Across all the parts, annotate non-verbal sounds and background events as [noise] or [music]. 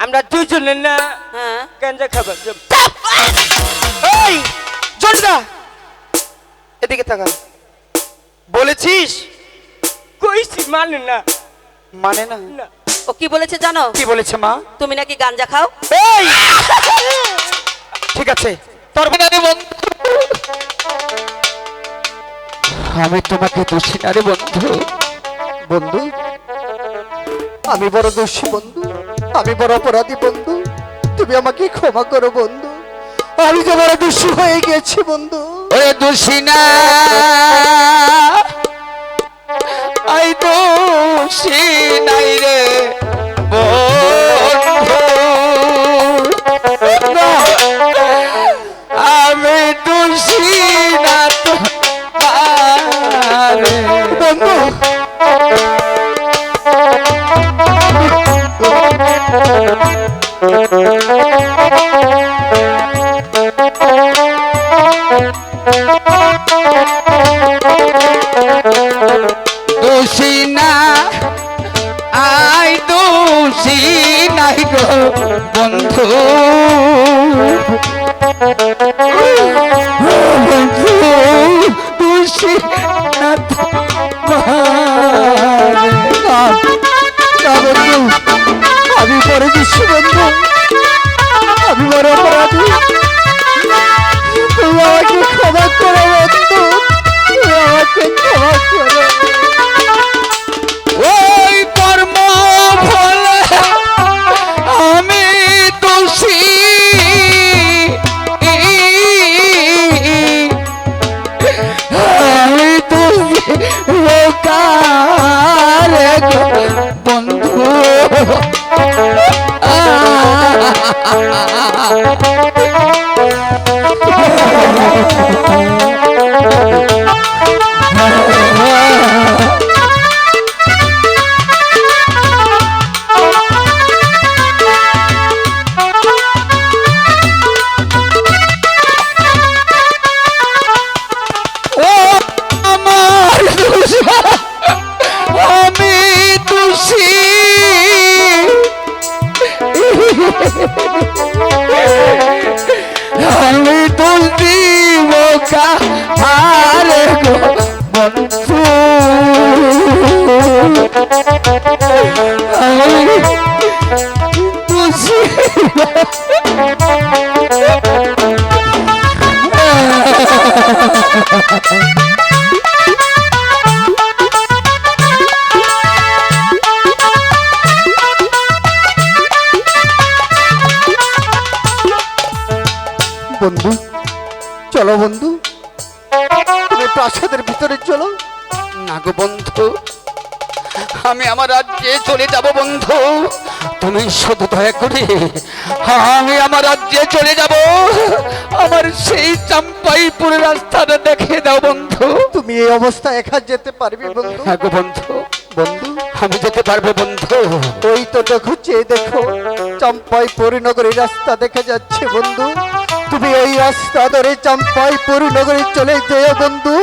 আমরা দুজনে না। হ্যাঁ। গাঞ্জা খাবার জলদা এদিকে থাকা বলেছিস? কইছি মানে না। মানে না? ও কি বলেছে জানো? কি বলেছে মা? তুমি নাকি গাঞ্জা খাও? এই! ঠিক আছে। তোর বোনারে বন্ধু। আমি তোমাকে দোষী না রে বন্ধু। বন্ধু আমি বড় দোষী বন্ধু আমি বড় অপরাধী বন্ধু তুমি আমাকে ক্ষমা করো বন্ধু। আমি যে বড় দোষী হয়ে গেছি বন্ধু। ওরে দোষী না। আই দোষী নাই বন্ধু [laughs] বন্ধু চলো বন্ধু। প্রাসাদের ভিতরে চলো। না গো আমি আমার রাজ্যে চলে যাব বন্ধু। তুমি শুধু দয়া করে আমি আমার রাজ্যে চলে যাব। আমার সেই চাম্পাইপুর রাস্তাটা দেখে দাও বন্ধু। তুমি এই অবস্থায় একা যেতে পারবে বন্ধু। হ্যাঁ গো বন্ধু। বন্ধু। আমি যেতে পারব বন্ধু। ওই তো দেখো চেয়ে দেখো চম্পাই পরিনগরী রাস্তা দেখা যাচ্ছে বন্ধু। তুমি ওই রাস্তা ধরে চম্পাই পরিনগরী চলে যেও বন্ধু।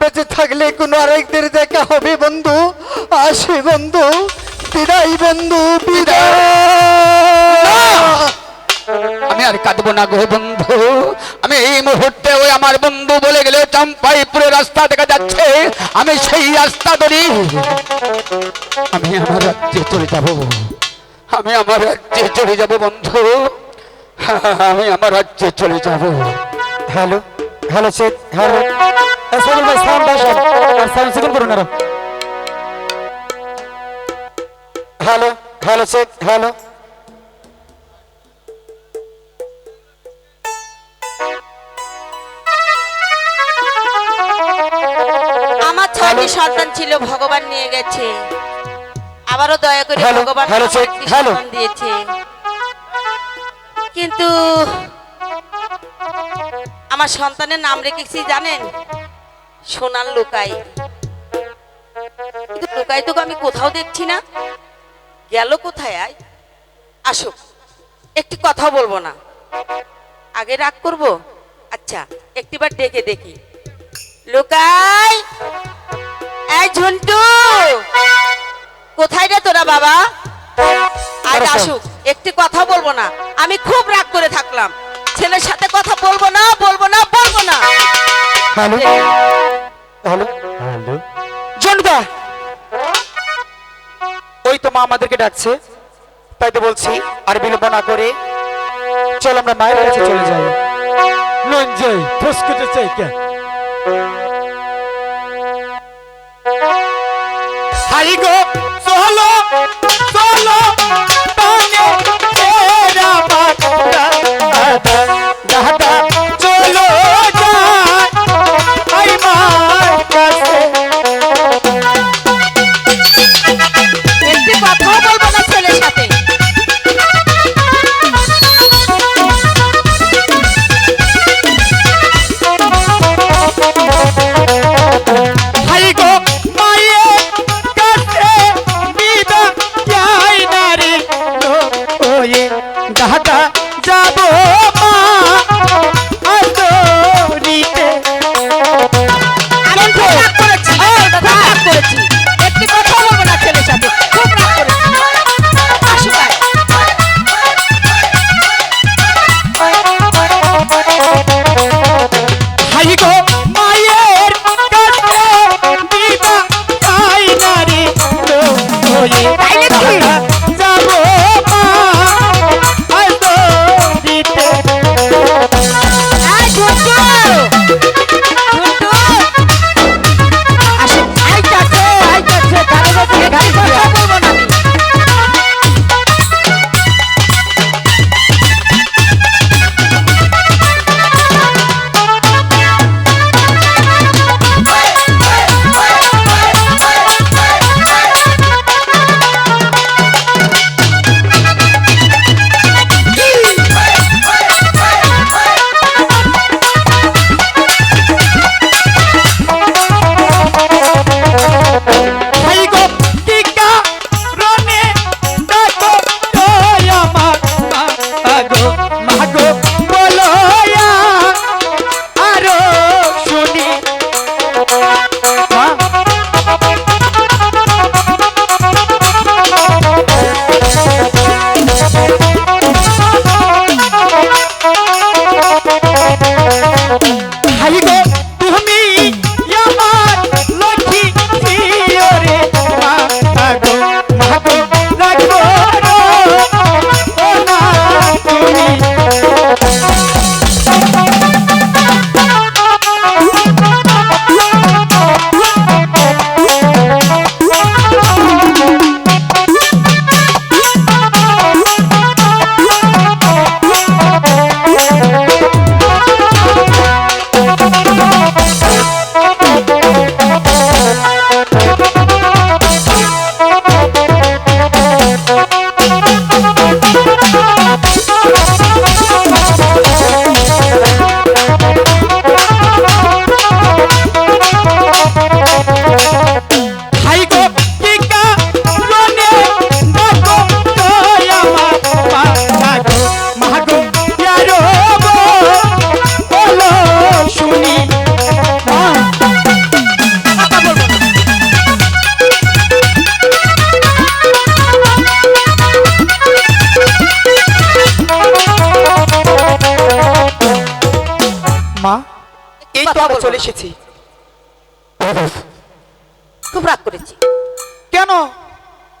বেঁচে থাকলে কোনো আরেকদের দেখা হবে, বন্ধু। আসে, বন্ধু। বিদায় বন্ধু, বিদায়। আমি আর কাঁদবো না গো, বন্ধু। আমি এই মুহূর্তে ওই আমার বন্ধু বলে গেলে চম্পাইপুরের রাস্তা দেখা যাচ্ছে। আমি সেই রাস্তা ধরি। আমি আমার রাজ্যে চলে যাব। আমি আমার রাজ্যে চলে যাব, বন্ধু। আমি আমার রাজ্যে চলে যাব। Hello. Hello check hello cycle ভাই সাউন্ড আসেন আর সাউন্ড সেকেন্ড করুন আরও হ্যালো হ্যালো চেক হ্যালো। আমার ছয়টি সন্তান ছিল ভগবান নিয়ে গেছে। আবারও দয়া করে ভগবান দিয়েছে। কিন্তু আমার সন্তানের নাম রেখেছি জানেন? সোনার লোকাই। কিন্তু লোকাই তোকে আমি কোথাও দেখছি না? গেল কোথায় আয়? আসো একটি কথা বলব না। আগে রাগ করব? আচ্ছা একটিবার ডেকে দেখি। লোকাই! এই ঝন্টু! কোথায় রে তোরা বাবা? আজ। আসুক একটি কথা বলব না। আমি খুব রাগ করে থাকলাম। ছেলের সাথে কথা বলব না বলব না বলব না। হ্যালো? হ্যালো? হ্যালো? জন্ডুদা ওই তো মা আমাদেরকে ডাকছে। তাই তো বলছি আর বিলম্ব না করে। চল আমরা মায়ের কাছে চলে যাই। নন যাই ফস করতে চাই কে হাই গো চলো চলো। বলব না ছেলের সাথে।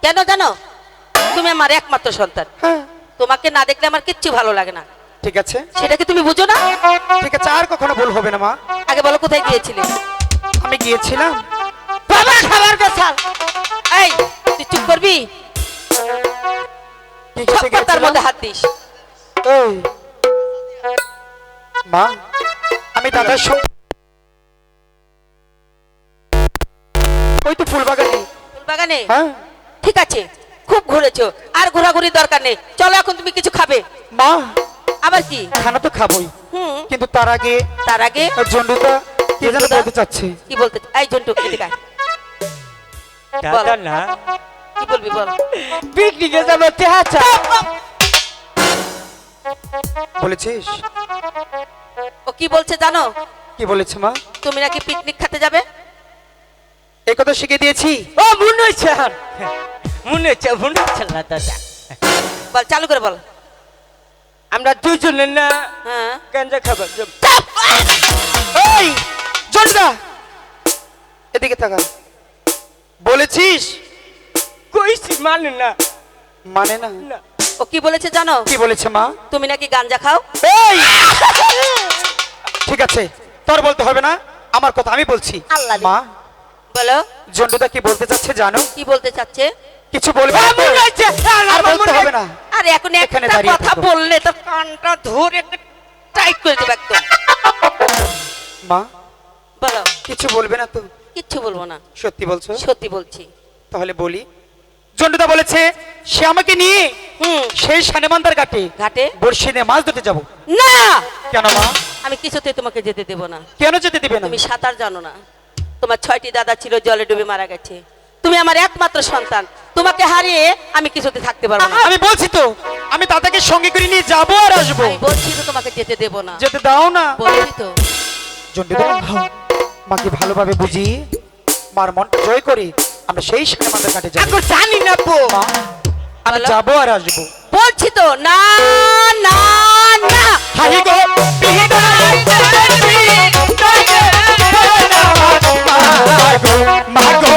কেন জানো? তুমি আমার একমাত্র সন্তান। হ্যাঁ। তোমাকে না দেখলে আমার কিচ্ছু ভালো লাগে না। ঠিক আছে। সেটা কি তুমি বুঝো না? ঠিক আছে আর কখনো ভুল হবে না মা। আগে বলো কোথায় গিয়েছিলে? আমি গিয়েছিলাম। বাবা খাবার কথা এই তুই চুপ করবি? কথার মধ্যে হাত দিস। মা আমি দাদার সঙ্গে ওই তো ফুল বাগানে ফুলবাগানে? হ্যাঁ। ঠিক আছে খুব ঘুরেছো আর ঘোরাঘুরি দরকার নেই। চলো এখন তুমি কিছু খাবে। মা আবার কি? খানা তো খাবোই। হুম। কিন্তু তার আগে তার আগে? জন্ডুদা কি যেন জন্টুদা? বলতে চাচ্ছে? কি বলতে এই জন্টু এদিকে আয়। দাদা না। কি বলবি বল? পিকনিকে যাব তেহাচা বলেছিস? ও কি বলছে জানো? কি বলেছে মা? তুমি নাকি পিকনিক খেতে যাবে? এই কথা শিখে দিয়েছি। ও মনে হচ্ছে মনে মনে না দাদা বল চালু করে বল। আমরা দুজনে না হ্যাঁ। গাঞ্জা খাবার। এই এদিকে তাকা বলেছিস? কইছি মানে না। মানে না? না। ও কি বলেছে জানো? কি বলেছে মা? তুমি নাকি গাঞ্জা খাও? এই! ঠিক আছে তোর বলতে হবে না আমার কথা আমি বলছি। আল্লাহ মা বলো। জন্ডুদা কি বলতে চাচ্ছে জানো? কি বলতে চাচ্ছে? কিছু বলবে না? আর বলতে হবে না। আর এখন এখানে দাঁড়িয়ে কথা বললে তো কানটা ধরে টাইট করে দেবে একদম। মা বলো। কিছু বলবে না তো? কিচ্ছু বলব না। সত্যি বলছো? সত্যি বলছি। তাহলে বলি। জন্ডুদা বলেছে সে আমাকে নিয়ে হুম। সেই সানেমান্দার ঘাটে ঘাটে? বর্ষি দিয়ে মাছ ধরতে যাব। না! কেন মা? আমি কিছুতে তোমাকে যেতে দেব না। কেন যেতে দেবে না? তুমি সাঁতার জানো না। তোমার ছয়টি দাদা ছিল জলে ডুবে মারা গেছে। তুমি আমার একমাত্র সন্তান। তোমাকে হারিয়ে আমি কিছুতে থাকতে পারব না। আমি বলছি তো আমি তাদেরকে সঙ্গে করে নিয়ে যাব আর আসব? বলছি তো তোমাকে যেতে দেব না। যেতে দাও না? বলছি তো। জন্ডি দাও মাকে ভালোভাবে বুঝি। মার মন জয় করি। আমরা সেই সময় মাদের কাটে যাব আমি জানি না পো আমি যাব আর আসব। বলছি তো না না না। হাই গো। বিহে গো মা গো মা গো